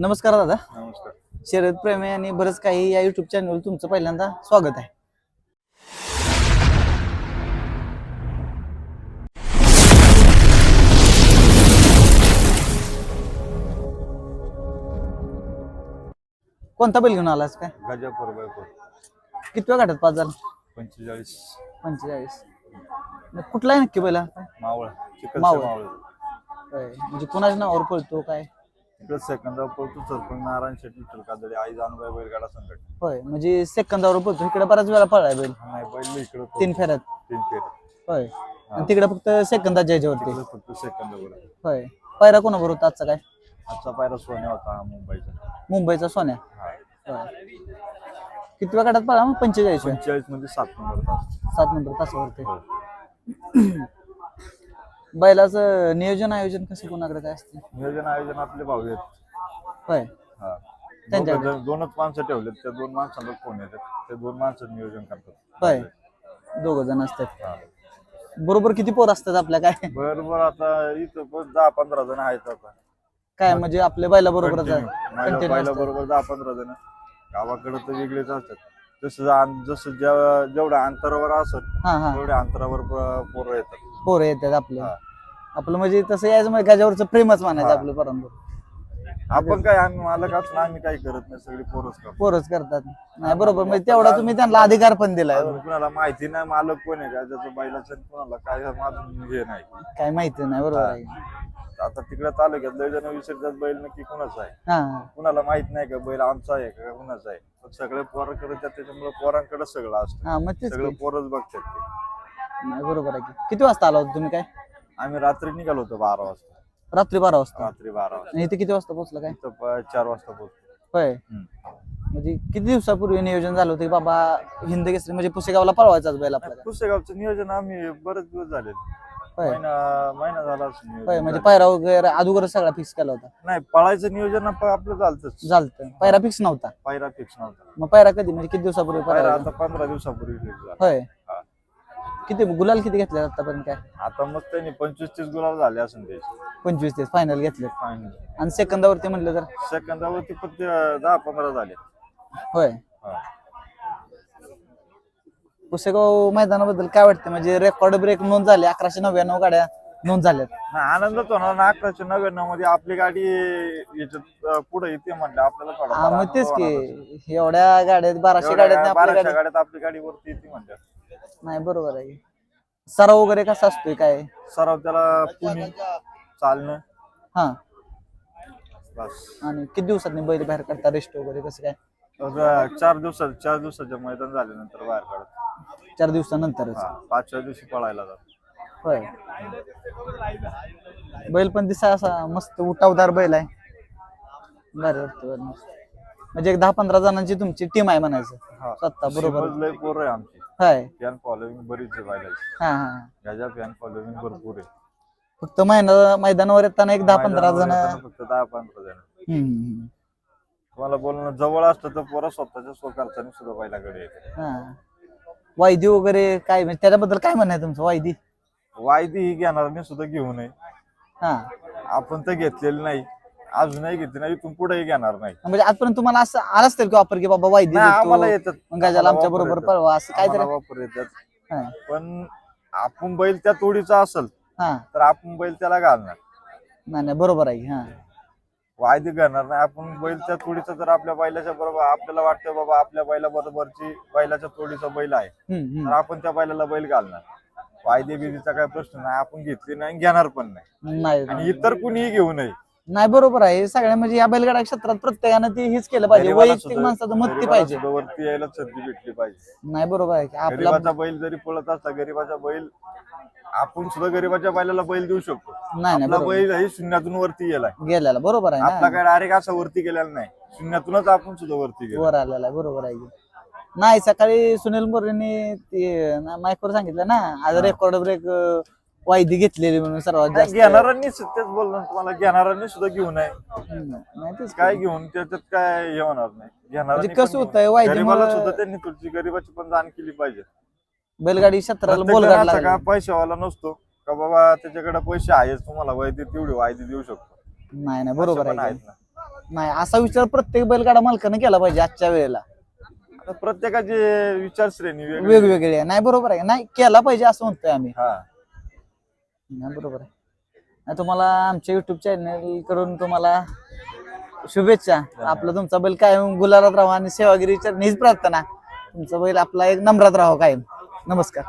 नमस्कार दादा. नमस्कार. शरद प्रेमी आणि बरंच काही या युट्यूब चॅनलवर तुमचं पहिल्यांदा स्वागत आहे. कोणता बैल घेऊन आलास काय? गजापूर बायपूर कितव्या गाठात पाच झाला? पंचेचाळीस. पंचेचाळीस. मग कुठला आहे नक्की बैला? मावळ मावळ. मावळ. होय. म्हणजे कुणाच्या नावावर पळतो काय? इकडे सेकंदावर पळतो सरपंच नारायण शेट विठ्ठल कादडे आई जानबाई बैलगाडा संकट होय म्हणजे सेकंदावर पळतो. इकडे बऱ्याच वेळा पळाय बैल. नाही बैल इकडे तीन फेऱ्यात. तीन फेर होय. आणि तिकडे फक्त सेकंदाच्या ह्याच्यावरती तिकडे फक्त सेकंदावर होय. पायरा कोणाबरोबर होता आजचा काय? आजचा पायरा सोन्या होता हा मुंबईचा. मुंबईचा सोन्या. होय. कितव्या गटात पळा मग? पंचेचाळीस. पंचेचाळीसमध्ये सात नंबर तास सात नंबर तासावरती. हो. बैलाचं नियोजन आयोजन कसं कोणाकडे काय असते? नियोजन आयोजन आपले भाऊ आहेत. होय. हा. त्यांच्या- दोघं दोनच माणसं ठेवलेत. त्या दोन माणसांना फोन येतात. ते दोन माणसं नियोजन करतात. होय. दोघ जण असतात. हा. बरोबर किती पोर असतात आपल्या? काय? बरोबर आता इथं पण दहा पंधरा जण आहेत आता. काय म्हणजे आपल्या बैला बरोबरच. महिला. बरोबर दहा पंधरा जण. गावाकडे तर वेगळेच असतात. जसं जा- जसं जेव- जेवढ्या अंतरावर असत हा हा. तेवढ्या अंतरावर प- पोरं येतात. पोरं येतात आपले. हा. आपलं म्हणजे तसं यायचं म्हणजे गजावरचं प्रेमच मानायचं हा. आपलं परंतु आपण काय आम्ही मालक असून आम्ही काही करत नाही सगळी पोरच करतो. पोरच करतात. नाही बरोबर. म्हणजे तेवढा तुम्ही त्यांना अधिकार पण दिलाय. अजून कुणाला माहिती नाही मालक कोण आहे का त्याचं बैलाचं आणि कुणाला काय अजून हे नाही. काय माहिती नाही बरोबर आहे. आता तिकडे तालुक्यात लय जण विसरतात बैल नक्की कुणाचा आहे? हा हा. कुणाला माहीत नाही का बैल आमचा आहे का कुणाचा आहे? पण सगळे पोरं करतात त्याच्यामुळे पोरांकडे सगळं असतं. हा मग तेच सगळं की. पोरच बघतात ते. नाही बरोबर आहे की. किती वाजता आला होता तुम्ही काय? आम्ही रात्री निघालो होतो बारा वाजता. रात्री बारा वाजता. रात्री बारा वाजता. आणि इथे किती वाजता पोहोचला काय? इथं प- चार वाजता पोहोचलो. होय. म्हणजे किती दिवसापूर्वी नियोजन झालं होतं की बाबा हिंद केसरी म्हणजे पुसेगावला पळवायचाच बैल पुसेगावचं नियोजन आम्ही बरेच दिवस झाले होय. महिना महिना झाला असेल नियोजन होय म्हणजे झालं. पायरा वगैरे अगोदर सगळा फिक्स केला होता. नाही पळायचं नियोजन आप- आपलं झालतच. झालतं. पायरा फिक्स नव्हता. पायरा फिक्स नव्हता. मग पायरा कधी? म्हणजे किती दिवसापूर्वी पायरा पायरा आता पंधरा दिवसापूर्वी fix झाला. होय. किती गुलाल किती घेतले आतापर्यंत काय? आता मग त्यांनी पंचवीस तीस गुलाब झाले असेल त्याचे पंचवीस तीस फायनल घेतले फायनल आणि सेकंदावरती म्हटलं तर? सेकंदावरती पण ते दहा पंधरा झाले. होय. हा. पुसेगाव मैदानाबद्दल काय वाटतं म्हणजे रेकॉर्ड ब्रेक नोंद झाले अकराशे नव्याण्णव गाड्या नोंद झाल्यात. नाही आनंदच होणार ना अकराशे नव्याण्णवमध्ये आपली गाडी याच्यात पुढे येते म्हणलं आपल्याला हा मग तेच होणार. की एवढ्या गाड्यात बाराशे एवढ्या गाड्यात आपली बाराशे गाडी गाड्यात आपली गाडी वरती येते म्हणतात नाही बरोबर आहे. सराव वगैरे कसा असतोय काय? सराव त्याला पुणे चालणं. हा. बस. आणि किती दिवसात बैल बाहेर काढता? रेस्ट वगैरे कसं काय? चार दिवसात चार दिवसाच्या मैदान झाल्यानंतर बाहेर काढत. चार दिवसानंतरच? हा पाचव्या दिवशी पळायला जात. होय. बैल पण दिसा असा मस्त उठावदार बैल आहे. बरं वाटतं बरं. म्हणजे एक दहा पंधरा जणांची तुमची टीम आहे म्हणायचं. हा. स्वतः बरोबर. लय पोरं आहे आमची. हाय. फॅन फॉलोविंग बरीच आहे बैलाची हा हा. ह्याच्या फॅन फॉलोविंग भरपूर आहे. फक्त महिना मैदानावर येताना एक दहा पंधरा जण मैदानावर येताना फक्त दहा पंधरा जण. हम्म, तुम्हाला बोलणं जवळ असतं तर पोरं स्वतःच्या स्वखर्चाने सुद्धा बैलाकडे येते. हा. वायदी वगैरे काय म्हणजे त्याच्याबद्दल काय म्हणणं आहे तुमचं? वायदी? वायदी ही घेणार मी सुद्धा घेऊ नये हा. आपण तर घेतलेली नाही. अजूनही घेतली नाही इथून पुढेही घेणार नाही. म्हणजे आजपर्यंत तुम्हाला असं आलं असेल की वापर की बाबा वायदी नाही, देतो, आम्हाला येतात. गजाला आम्हाला आमच्या वापर बरोबर येतात. पळवा असं काहीतरी. आम्हाला वापर येतात. हा. पण आपण बैल त्या तोडीचा असेल हा. तर आपण बैल त्याला घालणार. नाही नाही बरोबर आहे हा. वायदी करणार नाही आपण बैल त्या तोडीचा जर आपल्या बैलाच्या बरोबर आपल्याला वाटतं बाबा आपल्या बैला बरोबरची बैलाच्या तोडीचा बैल आहे हम्म, हम्म. तर आपण त्या बैलाला बैल घालणार. वायदे बिदीचा काय प्रश्न नाही आपण घेतली नाही घेणार पण नाही. नाही. आणि इतर कुणीही घेऊ नये. नाही बरोबर आहे. सगळ्या म्हणजे या बैलगाडा क्षेत्रात प्रत्येकानं ती हीच केलं पाहिजे. गरिबाला वैयक्तिक सुद्धा- माणसाचं मत ती गरिबाला पाहिजे. सुद्धा वरती यायला संधी भेटली पाहिजे. नाही बरोबर आहे की आपला गरीबाचा बैल जरी पळत असता गरीबाचा बैल आपण सुद्धा गरीबाच्या बैलाला बैल देऊ शकतो. नाही नाही आपला बरोबर. बैल हे शून्यातून वरती गेलाय गेलेला बरोबर आहे आपला ना काय डायरेक्ट असा वरती गेलेला नाही. शून्यातूनच आपण सुद्धा वरती गेलो. वर आलेला आहे बरोबर आहे की. नाही सकाळी सुनील मोरेने ते मायकोर सांगितलं ना? आज रेकॉर्ड ब्रेक वायदी घेतलेली म्हणून सर्वात जास्त. घेणाऱ्यांनी तेच बोललो ना तुम्हाला घेणाऱ्यांनी सुद्धा घेऊ नये हम्म, नाही तेच काय घेऊन त्याच्यात काय हे होणार नाही. घेणाऱ्यांनी म्हणजे कसं पण होतंय, घेऊ. वायदीमुळं- गरिबाला सुद्धा त्यांनी तुमची गरीबाची पण जाण केली पाहिजे. बैलगाडी क्षेत्राला प्रत्येक बोलगाड जण असा लागला. का पैशावाला नसतो का बाबा त्याच्याकडे पैसे आहेत तुम्हाला वायदे तेवढी वायदे देऊ शकतो. नाही नाही बरोबर पण आहे आहेत की. ना. नाही असा विचार प्रत्येक बैलगाडा मालकानं केला पाहिजे आजच्या वेळेला. आता प्रत्येकाची विचारश्रेणी वेगळी वेगवेगळे आहे. नाही बरोबर आहे. नाही केला पाहिजे असं म्हणतोय आम्ही. हा. नाही बरोबर आहे. तुम्हाला आमच्या युट्यूब चॅनलकडून तुम्हाला शुभेच्छा. आपला तुमचा बैल कायम गुलालात राहा आणि सेवागिरी चरणी हीच प्रार्थना. तुमचा बैल आपला एक नम्रात राहा हो कायम. नमस्कार.